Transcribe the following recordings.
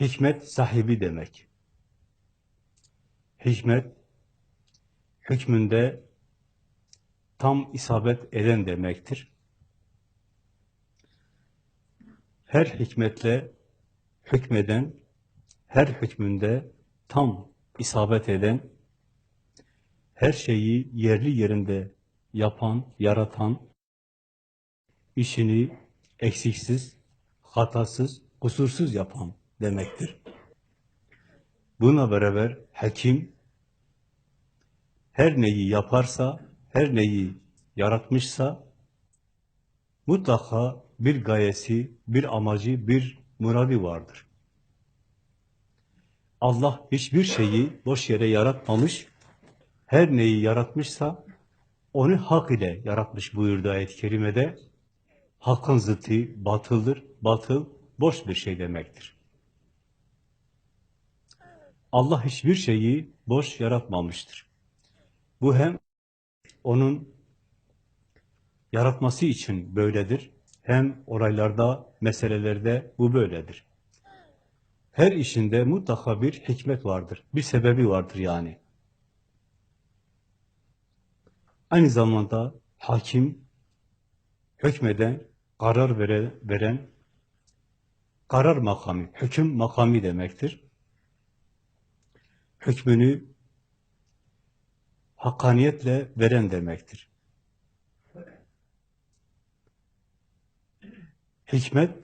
Hikmet sahibi demek. Hikmet, hükmünde tam isabet eden demektir. Her hikmetle hükmeden, her hükmünde tam isabet eden, her şeyi yerli yerinde yapan, yaratan, işini eksiksiz, hatasız, kusursuz yapan demektir. Buna beraber hakim her neyi yaparsa, her neyi yaratmışsa mutlaka bir gayesi, bir amacı, bir muradi vardır. Allah hiçbir şeyi boş yere yaratmamış, her neyi yaratmışsa onu hak ile yaratmış buyurdu ayet-i kerimede. Hakkın zıttı batıldır, batıl boş bir şey demektir. Allah hiçbir şeyi boş yaratmamıştır. Bu hem onun yaratması için böyledir, hem olaylarda, meselelerde bu böyledir. Her işinde mutlaka bir hikmet vardır, bir sebebi vardır yani. Aynı zamanda hakim, hükmeden, karar vere, veren, karar makamı, hüküm makamı demektir. Hükmünü hakkaniyetle veren demektir. Hikmet,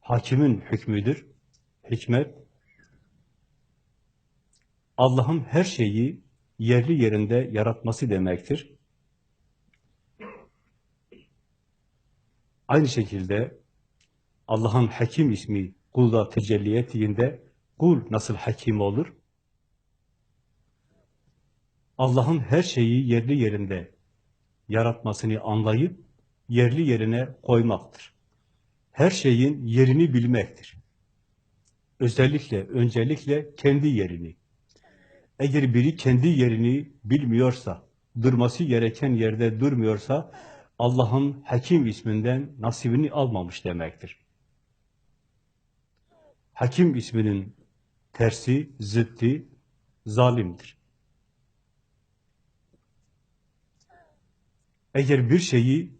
hakimin hükmüdür. Hikmet, Allah'ın her şeyi yerli yerinde yaratması demektir. Aynı şekilde Allah'ın hakim ismi kulda tecelli ettiğinde kul nasıl hakim olur? Allah'ın her şeyi yerli yerinde yaratmasını anlayıp yerli yerine koymaktır. Her şeyin yerini bilmektir. Özellikle, öncelikle kendi yerini. Eğer biri kendi yerini bilmiyorsa, durması gereken yerde durmuyorsa, Allah'ın Hakim isminden nasibini almamış demektir. Hakim isminin tersi, zıttı, zalimdir. Eğer bir şeyi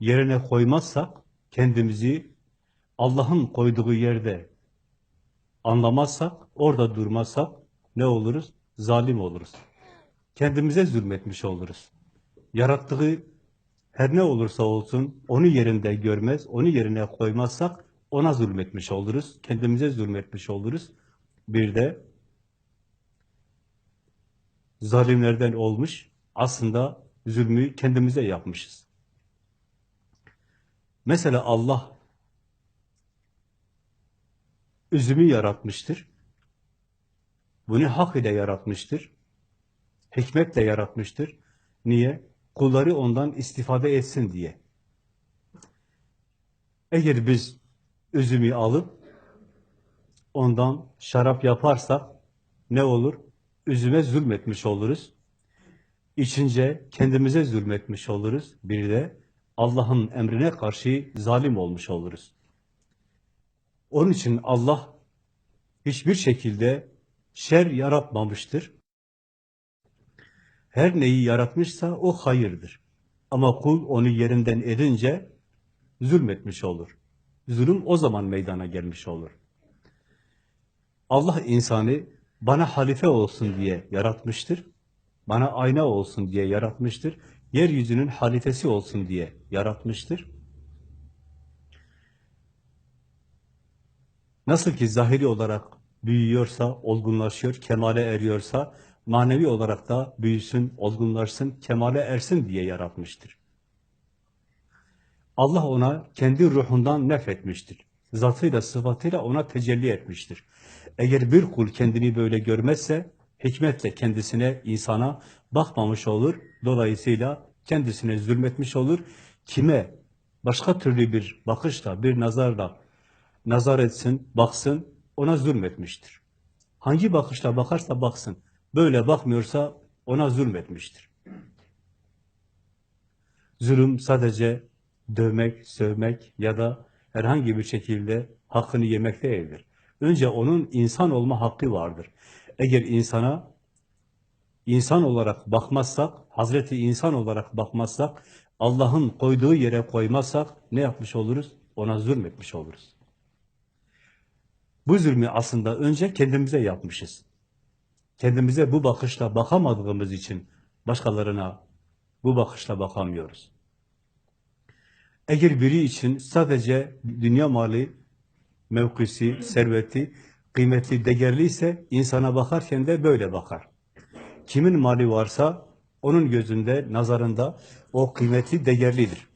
yerine koymazsak, kendimizi Allah'ın koyduğu yerde anlamazsak, orada durmazsak ne oluruz? Zalim oluruz. Kendimize zulmetmiş oluruz. Yarattığı her ne olursa olsun onu yerinde görmez, onu yerine koymazsak ona zulmetmiş oluruz. Kendimize zulmetmiş oluruz. Bir de zalimlerden olmuş, aslında zulmü kendimize yapmışız. Mesela Allah üzümü yaratmıştır. Bunu hak ile yaratmıştır. Hikmetle yaratmıştır. Niye? Kulları ondan istifade etsin diye. Eğer biz üzümü alıp ondan şarap yaparsak ne olur? Üzüme zulmetmiş oluruz. İçince kendimize zulmetmiş oluruz. Bir de Allah'ın emrine karşı zalim olmuş oluruz. Onun için Allah hiçbir şekilde şer yaratmamıştır. Her neyi yaratmışsa o hayırdır. Ama kul onu yerinden edince zulmetmiş olur. Zulüm o zaman meydana gelmiş olur. Allah insanı bana halife olsun diye yaratmıştır. Bana ayna olsun diye yaratmıştır. Yeryüzünün halifesi olsun diye yaratmıştır. Nasıl ki zahiri olarak büyüyorsa, olgunlaşıyor, kemale eriyorsa, manevi olarak da büyüsün, olgunlaşsın, kemale ersin diye yaratmıştır. Allah ona kendi ruhundan nefretmiştir. Zatıyla, sıfatıyla ona tecelli etmiştir. Eğer bir kul kendini böyle görmezse, hikmetle kendisine, insana bakmamış olur. Dolayısıyla kendisine zulmetmiş olur. Kime başka türlü bir bakışla, bir nazarla nazar etsin, baksın, ona zulmetmiştir. Hangi bakışla bakarsa baksın, böyle bakmıyorsa ona zulmetmiştir. Zulüm sadece dövmek, sövmek ya da herhangi bir şekilde hakkını yemek değildir. Önce onun insan olma hakkı vardır. Eğer insana insan olarak bakmazsak, Hazreti insan olarak bakmazsak, Allah'ın koyduğu yere koymazsak ne yapmış oluruz? Ona zulmetmiş oluruz. Bu zulmü aslında önce kendimize yapmışız. Kendimize bu bakışla bakamadığımız için başkalarına bu bakışla bakamıyoruz. Eğer biri için sadece dünya mali, mevkisi, serveti, kıymetli, değerli ise insana bakarken de böyle bakar. Kimin mali varsa onun gözünde, nazarında o kıymetli, değerlidir.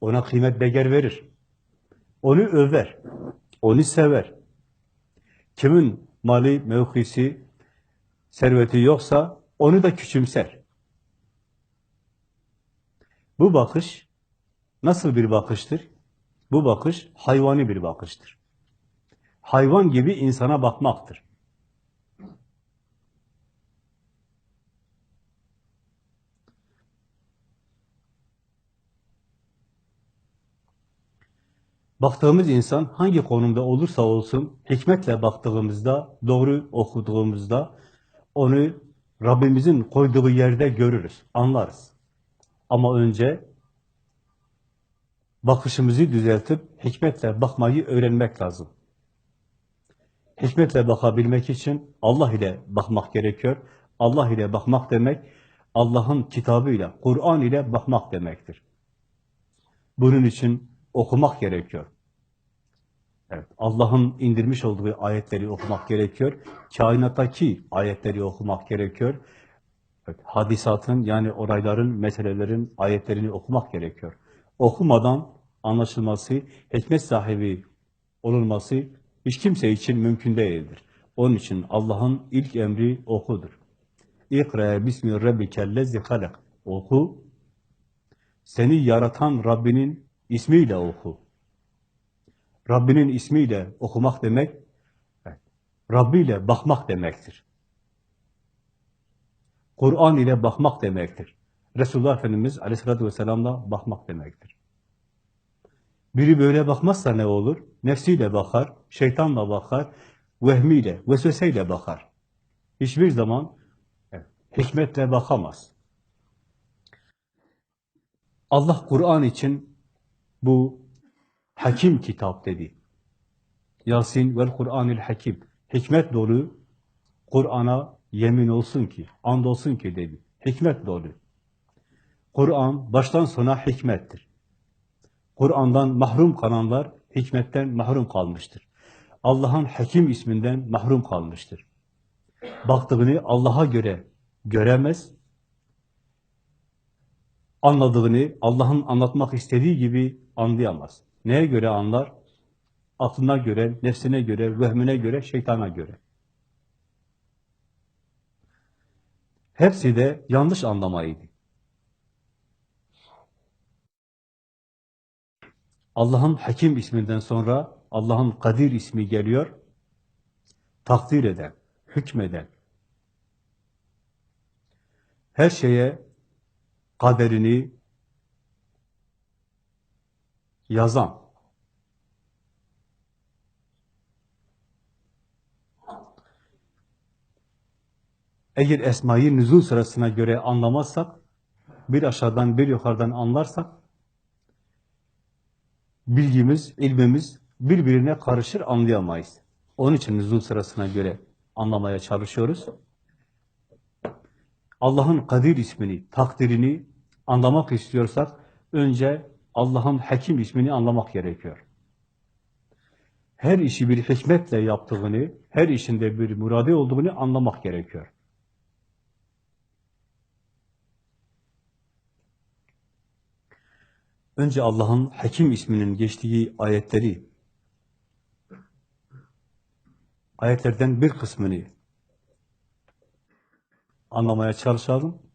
Ona kıymet, değer verir. Onu över, onu sever. Kimin mali, mevkisi, serveti yoksa onu da küçümser. Bu bakış nasıl bir bakıştır? Bu bakış hayvani bir bakıştır. Hayvan gibi insana bakmaktır. Baktığımız insan hangi konumda olursa olsun hikmetle baktığımızda, doğru okuduğumuzda onu Rabbimizin koyduğu yerde görürüz, anlarız. Ama önce bakışımızı düzeltip hikmetle bakmayı öğrenmek lazım. Hikmetle bakabilmek için Allah ile bakmak gerekiyor. Allah ile bakmak demek, Allah'ın kitabıyla, Kur'an ile bakmak demektir. Bunun için okumak gerekiyor. Evet, Allah'ın indirmiş olduğu ayetleri okumak gerekiyor. Kainattaki ayetleri okumak gerekiyor. Evet, hadisatın yani olayların, meselelerin ayetlerini okumak gerekiyor. Okumadan anlaşılması, hikmet sahibi olunması hiç kimse için mümkün değildir. Onun için Allah'ın ilk emri okudur. İkra bismi rabbikellezi halak. Oku. Seni yaratan Rabbinin ismiyle oku. Rabbinin ismiyle okumak demek, Rabbi ile bakmak demektir. Kur'an ile bakmak demektir. Resulullah Efendimiz Aleyhisselatü Vesselam'la bakmak demektir. Biri böyle bakmazsa ne olur? Nefsiyle bakar, şeytanla bakar, vehmiyle, vesveseyle bakar. Hiçbir zaman hikmetle bakamaz. Allah Kur'an için bu hakim kitap dedi. Yasin vel Kur'anil hakim. Hikmet dolu Kur'an'a yemin olsun ki, and olsun ki dedi. Hikmet dolu. Kur'an baştan sona hikmettir. Kur'an'dan mahrum kalanlar hikmetten mahrum kalmıştır. Allah'ın hakim isminden mahrum kalmıştır. Baktığını Allah'a göre göremez, anladığını Allah'ın anlatmak istediği gibi anlayamaz. Neye göre anlar? Aklına göre, nefsine göre, vehmine göre, şeytana göre. Hepsi de yanlış anlamaydı. Allah'ın Hakim isminden sonra Allah'ın Kadir ismi geliyor. Takdir eden, hükmeden. Her şeye kaderini yazan. Eğer esmayı nüzul sırasına göre anlamazsak, bir aşağıdan bir yukarıdan anlarsak, bilgimiz, ilmimiz birbirine karışır anlayamayız. Onun için nüzul sırasına göre anlamaya çalışıyoruz. Allah'ın Kadir ismini, takdirini anlamak istiyorsak, önce Allah'ın Hakim ismini anlamak gerekiyor. Her işi bir hikmetle yaptığını, her işinde bir muradi olduğunu anlamak gerekiyor. Önce Allah'ın Hakim isminin geçtiği ayetleri, ayetlerden bir kısmını anlamaya çalışalım.